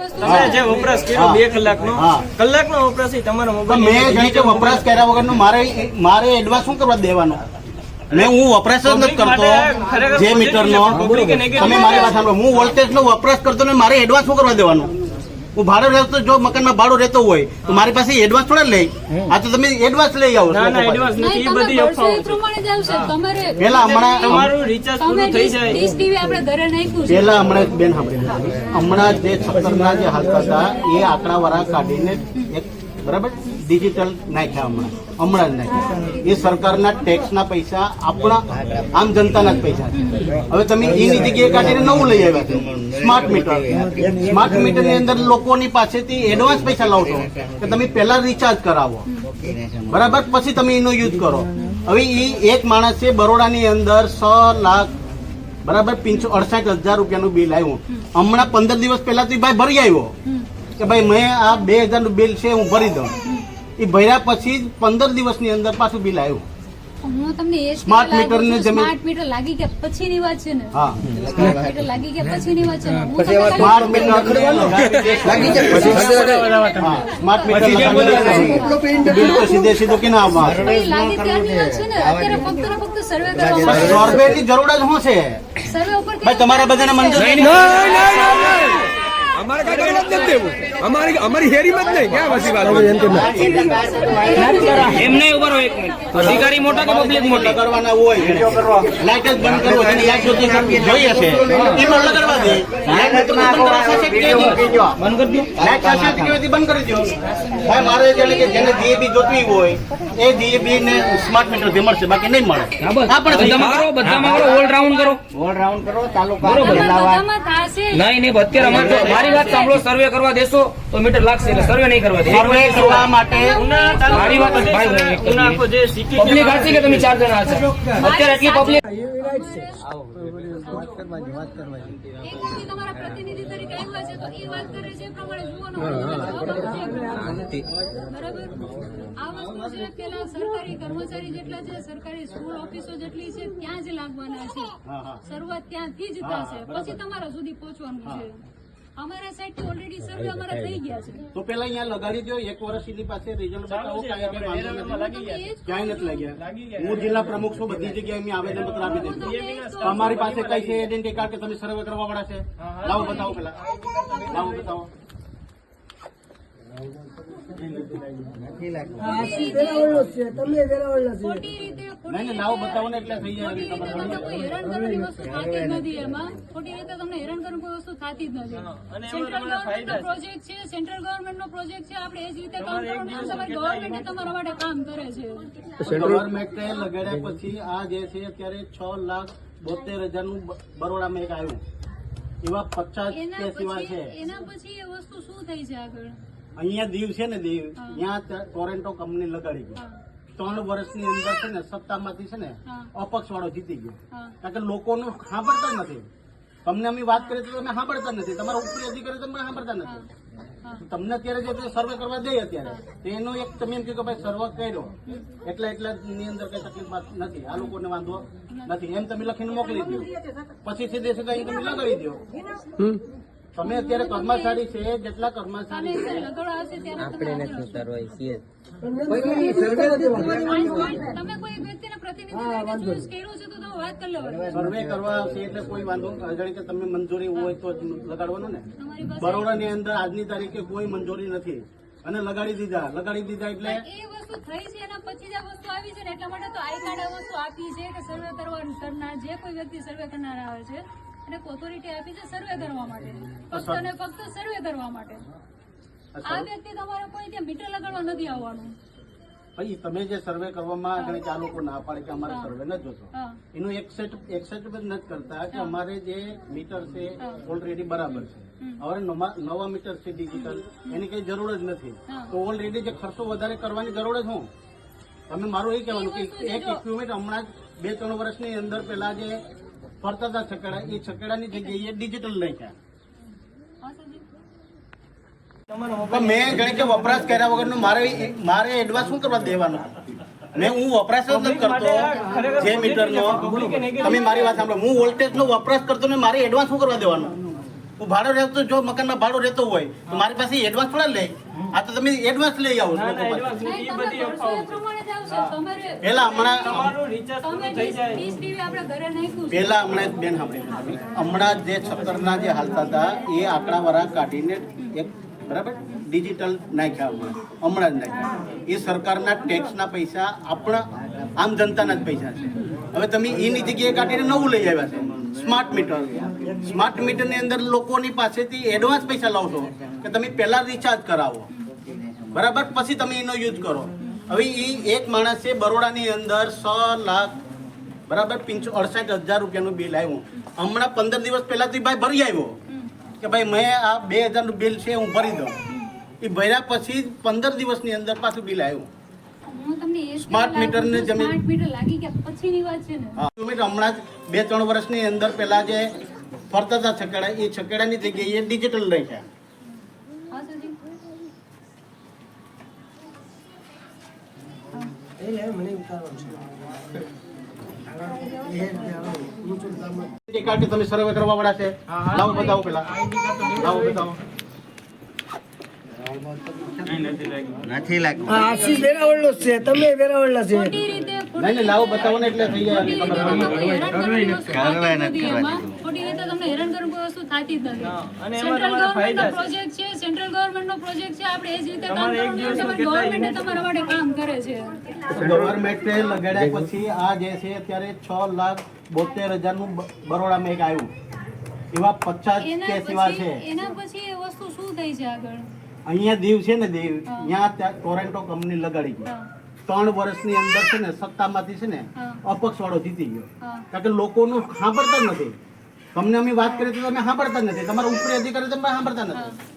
વસ્તુ તમે જે વપરાશ કર્યો. બે કલાકનો. કલાકનો વપરાશ એ તમારો મોબાઈલ મેં વપરાશ કર્યા વગરનો મારે મારે એડવાન્સ શું કરવા દેવાનો? મેં હું વપરાશ જ નથી કરતો. જે મીટરનો તમે મારી વાત સાંભળો. હું વોલ્ટેજ નો વપરાશ કરતો ને મારે એડવાન્સ શું કરવા દેવાનું? હું ભાડો રહેતો જો મકાનમાં ભાડો રહેતો હોય તો મારી પાસે એડવાન્સ થોડા લઈ. આ તો તમે એડવાન્સ લઈ આવો ના ના એડવાન્સ નથી એ બધી અફવાઓ છે. પ્રમાણે જ આવશે. તમારે પેલા હમણાં તમારું રિચાર્જ પૂરું થઈ જાય. ડીશ ટીવી આપણે ઘરે નાખ્યું પેલા હમણાં બેન સાંભળી હમણાં જે છપ્પરના જે હાલતા હતા એ આંકડા વાળા કાઢીને એક બરાબર ડિજિટલ નાખ્યા હમણાં. હમણાં જ નાખ્યા. એ સરકારના ટેક્સના પૈસા આપણા આમ જનતાના જ પૈસા છે. હવે તમે એની જગ્યાએ કાઢીને નવું લઈ આવ્યા છો. સ્માર્ટ મીટર સ્માર્ટ મીટરની અંદર લોકોની પાસેથી એડવાન્સ પૈસા લાવશો કે તમે પહેલા રિચાર્જ કરાવો. બરાબર? પછી તમે એનો યુઝ કરો. હવે એ એક માણસ છે બરોડાની અંદર સો લાખ, બરાબર પિંચો અડસઠ હજાર રૂપિયાનું બિલ આવ્યું હમણાં પંદર દિવસ પહેલા ભાઈ ભરી આવ્યો. કે ભાઈ મેં આ બે હજારનું બિલ છે, હું ભરી દઉં. એ ભર્યા પછી જ પંદર દિવસની અંદર પાછું બિલ આવ્યું. હું તમને એ જ Smart કહેવા ને સ્માર્ટ મીટર લાગી ગયા પછીની વાત છે ને? હા. સ્માર્ટ મીટર લાગી ગયા પછીની વાત છે સ્માર્ટ મીટર હા સ્માર્ટ મીટર સીધે સીધું કેના આવવા લાગી ત્યારની વાત છે ને? અત્યારે ફક્ત ને ફક્ત સર્વે કરવા ની જરૂર જ શું છે? સર્વે ઉપર તમારા બધાને મંજૂર અમારે કઈ નથી દેવું અમારી અમારી હેરીમાં જ નહીં. ક્યાં વસી વાત? એમ નહીં ઊભા રહો એક મિનિટ. અધિકારી મોટા કે પબ્લિક મોટા? કરવાના હોય. લાઈટ જ બંધ કરવો એની યાદ જોતી જોઈએ છે. એમાં લગાડવા દે. બંધ કરી દો ભાઈ મારે કે જેને જોતવી હોય એ ને સ્માર્ટ મીટરથી મળશે બાકી નહીં મળે. હા પણ કરો બધામાં કરો ઓલ રાઉન્ડ કરો. બધામાં થશે. જ. નહીં નહીં અત્યારે અમારે મારી વાત સાંભળો સર્વે કરવા દેશો તો મીટર લાગશે એટલે સર્વે નહીં કરવા દે સર્વે કરવા માટે મારી વાત પબ્લિક હાચી કે તમે ચાર જણા હશે? અત્યારે એટલી પબ્લિક વાત કરવાની વાત તમારા પ્રતિનિધિ તરીકે આવ્યા છે તો એ વાત કરે છે એ પ્રમાણે જુઓનો બરાબર? આ વસ્તુ છે પેલા સરકારી કર્મચારી જેટલા છે સરકારી સ્કૂલ ઓફિસો જેટલી છે ત્યાં જ લાગવાના છે. શરૂઆત ત્યાંથી જ થશે. પછી તમારા સુધી પહોંચવાનું છે. અમારા સાઈડથી ઓલરેડી સર્વે અમારા થઈ ગયા છે. તો પેલા અહીંયા લગાડી દો એક વર્ષ એની પાસે રિઝલ્ટ બતાવો નથી. ક્યાંય નથી લાગ્યા. હું જિલ્લા પ્રમુખ છું બધી જગ્યાએ મેં આવેદન પત્ર આપી દીધું તમારી પાસે કઈ છે આઈડેન્ટિટી કાર્ડ કે તમે સર્વે કરવા વાળા છે? લાવો બતાવો પેલા લાવો બતાવો. ખોટી રીતે ખોટી નહીં નહીં લાવો બતાવો ને એટલે થઈ જાય ખોટી રીતે તમને કોઈ હેરાન કરવાની વસ્તુ થતી જ નથી એમાં. ખોટી રીતે તમને હેરાન કરવાની કોઈ વસ્તુ થતી જ નથી. સેન્ટ્રલ ગવર્મેન્ટ નો પ્રોજેક્ટ છે સેન્ટ્રલ ગવર્મેન્ટ નો પ્રોજેક્ટ છે આપણે એ જ રીતે કામ કરવાનું તમારી ગવર્મેન્ટ તમારા માટે કામ કરે છે. ગવર્મેન્ટે લગાડ્યા પછી આ જે છે અત્યારે છ લાખ બોતેર હજારનું બરોડામાં એક આવ્યું. એવા પચાસ કે સિવાય છે. એના પછી એ વસ્તુ શું થઈ છે આગળ? અહીંયા દીવ છે ને દીવ ત્યાં ટોરેન્ટો કંપની લગાડી ગઈ ત્રણ વર્ષની અંદર છે ને સત્તામાંથી છે ને. અપક્ષ વાળો જીતી ગયો. કારણ કે લોકોનું સાંભળતા જ નથી. તમને અમે વાત કરીએ તો તમે સાંભળતા નથી. તમારા ઉપરી અધિકારી તમને સાંભળતા નથી. તમને અત્યારે જે સર્વે કરવા દે અત્યારે તો એનો એક તમે એમ કહ્યું કે ભાઈ સર્વે કર્યો. એટલે એટલા ની અંદર કઈ તકલીફ નથી. આ લોકોને વાંધો નથી. એમ તમે લખીને મોકલી દો પછી સીધે સીધા અહીં તમે લગાવી દો તમે અત્યારે કર્મચારી છે જેટલા કર્મચારી તમે હાજર હશો. ઉતારવા છીએ તમે કોઈ એક પ્રતિનિધિ લઈને કર્યું છે તો તમે વાત કરી લેવાની સર્વે કરવા આવશે એટલે કોઈ વાંધો જાણે કે તમને મંજૂરી હોય તો લગાડવાનું ને. બરોડાની અંદર આજની તારીખે કોઈ મંજૂરી નથી. અને લગાડી દીધા. લગાડી દીધા એટલે એ વસ્તુ થઈ છે એના પછી જ આ વસ્તુ આવી છે ને એટલા માટે તો આઈ કાર્ડ આ વસ્તુ આપી છે કે સર્વે કરવાનું કરનાર જે કોઈ વ્યક્તિ સર્વે કરનાર આવે છે એને ઓથોરિટી આપી છે સર્વે કરવા માટે. ફક્ત અને ફક્ત સર્વે કરવા માટે. આ વ્યક્તિ તમારે કોઈ ત્યાં મીટર લગાડવા નથી આવવાનું. ભાઈ તમે જે સર્વે કરવામાં જાણે કે આ લોકો ના પાડે કે અમારે સર્વે નથી જોતો એનું એક્સેપ્ટ એક્સેપ્ટ નથી કરતા કે અમારે જે મીટર છે ઓલરેડી બરાબર છે. હવે નવા મીટર છે ડિજિટલ એની કઈ જરૂર જ નથી. તો ઓલરેડી જે ખર્ચો વધારે કરવાની જરૂર જ હું? તમે મારું એ કહેવાનું કે એક ઇક્વિપમેન્ટ હમણાં જ બે ત્રણ વર્ષની અંદર પેલા જે ફરતા હતા છકેડા એ છકેડાની જગ્યાએ ડિજિટલ નાખ્યા. હા સરજી પણ મેં ગણી કે વપરાશ કર્યા વગરનું મારે મારે એડવાન્સ શું કરવા દેવાનું? મેં હું વપરાશ જ નથી કરતો. જે મીટરનો. તમે મારી વાત સાંભળો. હું વોલ્ટેજ નો વપરાશ કરતો ને મારે એડવાન્સ શું કરવા દેવાનું? હું ભાડો રહેતો જો મકાનમાં ભાડો રહેતો હોય તો મારી પાસે એડવાન્સ થોડા લે. આ તો તમે એડવાન્સ લઈ આવો પહેલા હમણાં તમારું રિચાર્જ તમે પૂરું થઈ જાય. ડીશ ટીવી આપણે ઘરે નાખ્યું છે. પહેલા હમણાં એક બેન સાંભળી. હમણાં જે છત્તરના જે હાલતા હતા એ આંકડાવાળા કાઢીને એક બરાબર? ડિજિટલ નાખ્યા હમણાં જ નાખ્યા. એ સરકારના ટેક્સના પૈસા આપણા આમ જનતાના જ પૈસા છે. હવે તમે એની જગ્યાએ કાઢીને નવું લઈ આવ્યા છે. સ્માર્ટ મીટર સ્માર્ટ મીટરની અંદર લોકોની પાસેથી એડવાન્સ પૈસા લાવશો કે તમે પહેલાં રિચાર્જ કરાવો. બરાબર? પછી તમે એનો યુઝ કરો. હવે એ એક માણસે બરોડાની અંદર સો લાખ, બરાબર? પિંચો અડસઠ હજાર રૂપિયાનું બિલ આવ્યું હમણાં પંદર દિવસ પહેલાંથી ભાઈ ભરી આવ્યો. કે ભાઈ મેં આ બે હજારનું બિલ છે હું ભરી દઉં. એ ભર્યા પછી જ પંદર દિવસની અંદર પાછું બિલ આવ્યું. સ્માર્ટ જમીન- મીટર લાગી ગયા પછીની વાત છે ને. હા. હમણાં જ બે ત્રણ વર્ષની અંદર પહેલા જે ફરતા હતા છકેડા એ છકેડાની જગ્યાએ ડિજિટલ રાખ્યા. એ કાર્ડ તમે સર્વે કરવા વાળા છે. લાવો બતાવો પેલા. લાવો બતાવો. આશીષ વેરાવળનો જ છે. તમે વેરાવળ છે. નહીં નહીં લાવો બતાવો ને એટલે થઈ જાય ખબર રીતે પડે. તમને હેરાન કરવાની વસ્તુ થતી જ નથી એમાં. ખોટી રીતે તમને હેરાન કરવાની કોઈ વસ્તુ થતી જ નથી. અને સેન્ટ્રલ તમારા ફાયદા ગવર્મેન્ટનો છે. પ્રોજેક્ટ છે સેન્ટ્રલ ગવર્મેન્ટનો પ્રોજેક્ટ છે આપણે એ જ રીતે કામ કરવાનું દિવસમાં તમારી તમારા માટે કામ કરે છે ગવર્મેન્ટે લગાડ્યા પછી આ જે છે અત્યારે છ લાખ બોતેર હજારનું બ- બરોડામાં એક આવ્યું એવા પચાસ છે પછી એના પછી એ વસ્તુ શું થઈ છે આગળ અહીંયા દીવ છે ને દીવ. ત્યાં ટોરેન્ટો કંપની લગાડી ગઈ ત્રણ વર્ષની અંદર છે ને સત્તામાંથી છે ને. અપક્ષ વાળો જીતી ગયો. કારણ કે લોકોનું સાંભળતા જ નથી. તમને અમે વાત કરી તો તમે સાંભળતા જ નથી. તમારા ઉપરી અધિકારી તમે સાંભળતા નથી.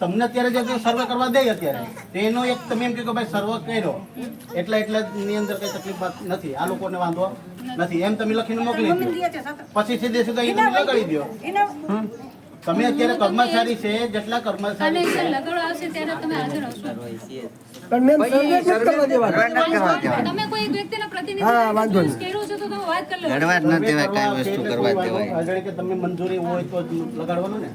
તમને અત્યારે જે સર્વે કરવા દે અત્યારે તેનો એક તમે એમ કહો કે ભાઈ સર્વે કર્યો. એટલા એટલા ની અંદર કઈ તકલીફ નથી. આ લોકોને વાંધો નથી. એમ તમે લખીને મોકલી દો. પછી સીધે સીધા એ તમે લગાડી દો. તમે અત્યારે કર્મચારી છે જેટલા કર્મચારી છે. લગાડો આવશે ત્યારે તમે હાજર હશો. પણ મેમ સર્વે નથી કરવા દેવાના તમે કોઈ એક વ્યક્તિના પ્રતિનિધિ હા, વાંધો તરીકે કર્યો છે તો તમે વાત કરી લો. લડવા ન દેવાય કાંઈ વસ્તુ કરવા દેવાય. આગળ કે તમે મંજૂરી હોય તો લગાડવાનું ને?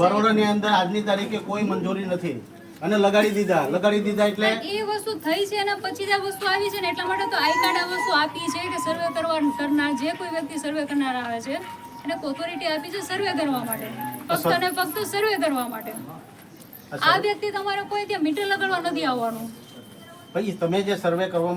બરોડાની અંદર આજની તારીખે કોઈ મંજૂરી નથી. અને લગાડી દીધા. લગાડી દીધા એટલે એ વસ્તુ થઈ છે અને પછી જ આ વસ્તુ આવી છે ને એટલા માટે તો આઈ કાર્ડ આ વસ્તુ આપી છે કે સર્વે કરવા કરનાર જે કોઈ વ્યક્તિ સર્વે કરનાર આવે છે એને ઓથોરિટી આપી છે સર્વે કરવા માટે. ફક્ત અને ફક્ત સર્વે કરવા માટે. આ વ્યક્તિ તમારે કોઈ ત્યાં મીટર લગાડવા નથી આવવાનું. ભાઈ તમે જે સર્વે કરવા